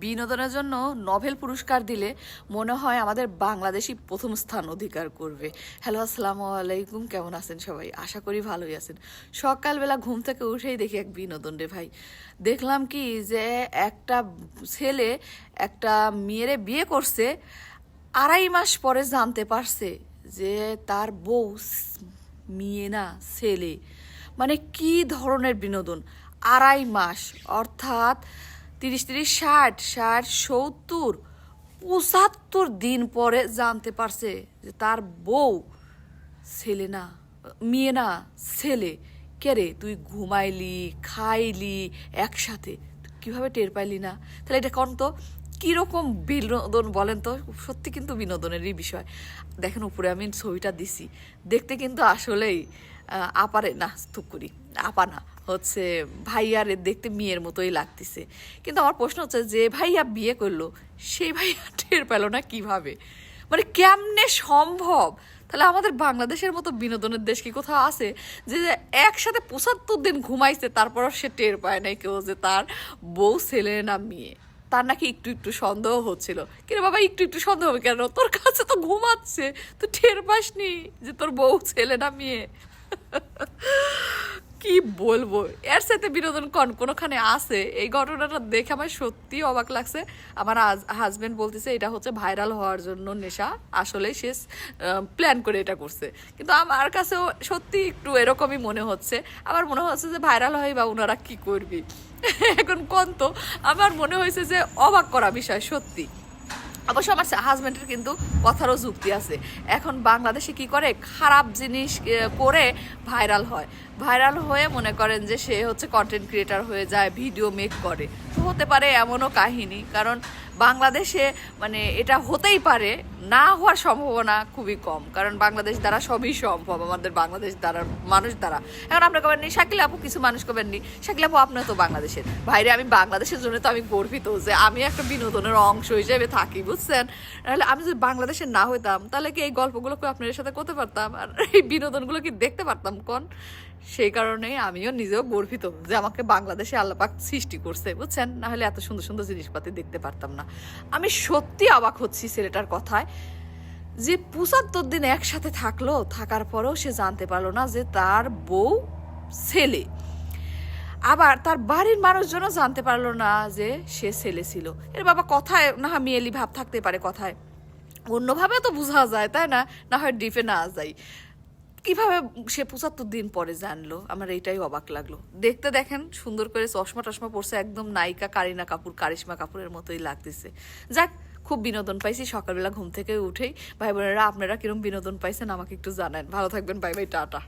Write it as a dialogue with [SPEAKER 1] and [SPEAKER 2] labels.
[SPEAKER 1] বিনোদনের জন্য নভেল পুরস্কার দিলে মনে হয় আমাদের বাংলাদেশই প্রথম স্থান অধিকার করবে। হ্যালো আসসালামু আলাইকুম। কেমন আছেন সবাই? আশা করি ভালোই আছেন। সকালবেলা ঘুম থেকে উঠেই দেখি এক বিনোদন রে ভাই। দেখলাম কি যে একটা ছেলে একটা মেয়েরে বিয়ে করছে, আড়াই মাস পরে জানতে পারছে যে তার বউ মেয়ে না, ছেলে। মানে কি ধরনের বিনোদন? আড়াই মাস, অর্থাৎ তিরিশ তিরিশ, ষাট ষাট, সত্তর, পঁচাত্তর দিন পরে জানতে পারছে যে তার বউ ছেলে না, মেয়ে না, ছেলে। কে রে, তুই ঘুমাইলি, খাইলি, একসাথে। কীভাবে টের পাইলি না? তাহলে এটা কোন তো? কীরকম বিনোদন বলেন তো? সত্যি কিন্তু বিনোদনেরই বিষয়। দেখেন উপরে আমি ছবিটা দিছি। দেখতে কিন্তু আসলেই আপারে না স্থুপ করি, আপা না। হচ্ছে ভাইয়ারে দেখতে মেয়ের মতোই লাগতেছে। কিন্তু আমার প্রশ্ন হচ্ছে যে ভাইয়া বিয়ে করল, সেই ভাইয়া টের পেল না কীভাবে? মানে কেমনে সম্ভব? তাহলে আমাদের বাংলাদেশের মতো বিনোদনের দেশ কি কোথাও আছে যে একসাথে পঁচাত্তর দিন ঘুমাইছে, তারপরও সে টের পায় নাই কেউ যে তার বউ, ছেলে না মেয়ে? তার নাকি একটু একটু সন্দেহ হচ্ছিল। কিন্তু বাবা, একটু একটু সন্দেহ হবে কেন? তোর কাছে তো ঘুমাচ্ছে, তুই টের পাসনি যে তোর বউ, ছেলে না মেয়ে? কি বলব? এর সাথে বিনোদন কোন, কোনোখানে আছে? এই ঘটনাটা দেখে আমার সত্যি অবাক লাগছে। আমার হাজবেন্ড বলতেছে, এটা হচ্ছে ভাইরাল হওয়ার জন্য নেশা। আসলে সে প্ল্যান করে এটা করছে। কিন্তু আমার কাছেও সত্যি একটু এরকমই মনে হচ্ছে। আবার মনে হচ্ছে যে ভাইরাল হয় বা ওনারা কী করবি? এখন কোন তো? আমার মনে হয়েছে যে অবাক করা বিষয়, সত্যি। অবশ্য আমার হাজব্যান্ডের কিন্তু কথারও যুক্তি আছে। এখন বাংলাদেশে কি করে? খারাপ জিনিস করে ভাইরাল হয়। ভাইরাল হয়ে মনে করেন যে সে হচ্ছে কন্টেন্ট ক্রিয়েটার হয়ে যায় ভিডিও মেক করে। তো হতে পারে এমনও কাহিনী, কারণ বাংলাদেশে মানে এটা হতেই পারে, না হওয়ার সম্ভাবনা খুবই কম। কারণ বাংলাদেশ দ্বারা সবই সম্ভব, আমাদের বাংলাদেশ দ্বারা, মানুষ দ্বারা। এখন আপনার কবেন নি, শাকিল আপু কিছু মানুষ কবেন নি, শাকিল আপু আপনার তো বাংলাদেশের। ভাইরে, আমি বাংলাদেশের জন্য তো আমি গর্বিত যে আমি একটা বিনোদনের অংশ হিসেবে থাকি, বুঝছেন? নাহলে আমি যদি বাংলাদেশের না হইতাম, তাহলে কি এই গল্পগুলো আপনাদের সাথে করতে পারতাম? আর এই বিনোদনগুলো কি দেখতে পারতাম, কোন? সেই কারণে আমিও নিজেও গর্বিত যে আমাকে বাংলাদেশে আল্লাপাক সৃষ্টি করছে, বুঝছেন? না হলে এত সুন্দর সুন্দর জিনিসপাতি দেখতে পারতাম না। আমি সত্যি অবাক হচ্ছি ছেলেটার কথায় যে পঁচাত্তর দিন একসাথে থাকল, থাকার পরেও সে জানতে পারল না যে তার বউ ছেলে। আবার তার বাড়ির মানুষজনও জানতে পারল না যে সে ছেলে ছিল। এর বাবা কথায় না মেয়েলি ভাব থাকতে পারে কথায়। অন্যভাবে তো বোঝা যায়, তাই না? না হয় ডিপে না যায় কীভাবে সে পঁচাত্তর দিন পরে জানলো? আমার এইটাই অবাক লাগল। দেখতে দেখেন, সুন্দর করে চশমা টশমা পরছে, একদম নায়িকা কারিনা কাপুর, কারিশমা কাপুরের মতোই লাগতেছে। যাক, খুব বিনোদন পাইছি, সকালবেলা ঘুম থেকে উঠেই। ভাই বোনেরা, আপনারা কিরম বিনোদন পাইছেন আমাকে একটু জানান। ভালো থাকবেন, বাই বাই, টাটা।